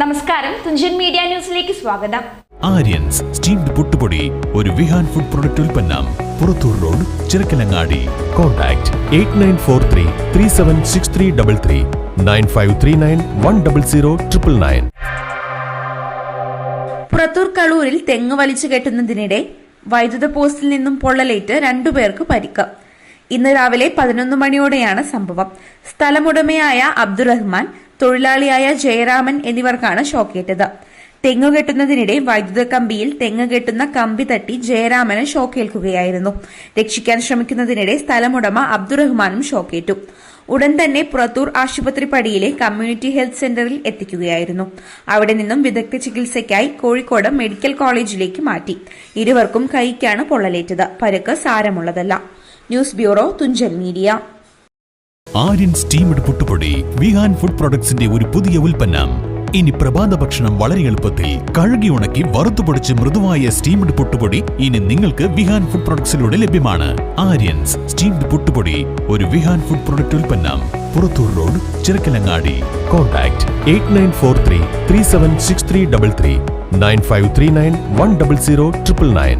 നമസ്കാരം. തുഞ്ചൻ മീഡിയ ന്യൂസിലേക്ക് സ്വാഗതം. ആര്യൻസ് സ്റ്റീംഡ് പുട്ടുപൊടി ഒരു വിഹാൻ ഫുഡ് പ്രൊഡക്റ്റ് ഉൽപ്പന്നം Purathur road Chirakkalangadi. Contact eight nine four three three seven six three double three nine five three nine one double zero triple nine. Purathur കളൂരിൽ തെങ്ങ് വലിച്ചു കെട്ടുന്നതിനിടെ വൈദ്യുത പോസ്റ്റിൽ നിന്നും പൊള്ളലേറ്റ് രണ്ടുപേർക്ക് പരിക്ക്. ഇന്ന് രാവിലെ പതിനൊന്ന് മണിയോടെയാണ് സംഭവം. സ്ഥലമുടമയായ അബ്ദുറഹ്മാൻ തൊഴിലാളിയായ ജയരാമൻ എന്നിവർക്കാണ് ഷോക്കേറ്റത് തെങ്ങ് കെട്ടുന്നതിനിടെ വൈദ്യുത കമ്പിയിൽ തെങ്ങ് കെട്ടുന്ന കമ്പി തട്ടി ജയരാമന് ഷോക്കേൽക്കുകയായിരുന്നു രക്ഷിക്കാൻ ശ്രമിക്കുന്നതിനിടെ സ്ഥലമുടമ അബ്ദുറഹ്മാനും ഷോക്കേറ്റു ഉടൻ തന്നെ പുറത്തൂർ ആശുപത്രി പടിയിലെ കമ്മ്യൂണിറ്റി ഹെൽത്ത് സെന്ററിൽ എത്തിക്കുകയായിരുന്നു. അവിടെ നിന്നും വിദഗ്ധ ചികിത്സയ്ക്കായി കോഴിക്കോട് മെഡിക്കൽ കോളേജിലേക്ക് മാറ്റി. ഇരുവർക്കും കൈക്കാണ് പൊള്ളലേറ്റത്. പരുക്ക് സാരമുള്ളതല്ല. News bureau Thunchal media. Aryan steamed പുട്ടുപൊടി വിഹാൻ ഫുഡ് പ്രൊഡക്ട്സിന്റെ ഒരു പുതിയ ഉൽപ്പന്നം. ഇനി പ്രഭാത ഭക്ഷണം വളരെ എളുപ്പത്തിൽ കഴുകി ഉണക്കി വറുത്തുപൊടിച്ച് മൃദുവായ സ്റ്റീംഡ് പുട്ടുപൊടി ഇനി നിങ്ങൾക്ക് വിഹാൻ ഫുഡ് പ്രൊഡക്ട്സിലൂടെ ലഭ്യമാണ്. ആര്യൻസ് സ്റ്റീംഡ് പുട്ടുപൊടി ഒരു വിഹാൻ ഫുഡ് പ്രൊഡക്റ്റ് ഉൽപ്പന്നം. Purathur road Chirakkalangadi. Contact eight nine four three three seven six three double three nine five three nine one double zero triple nine.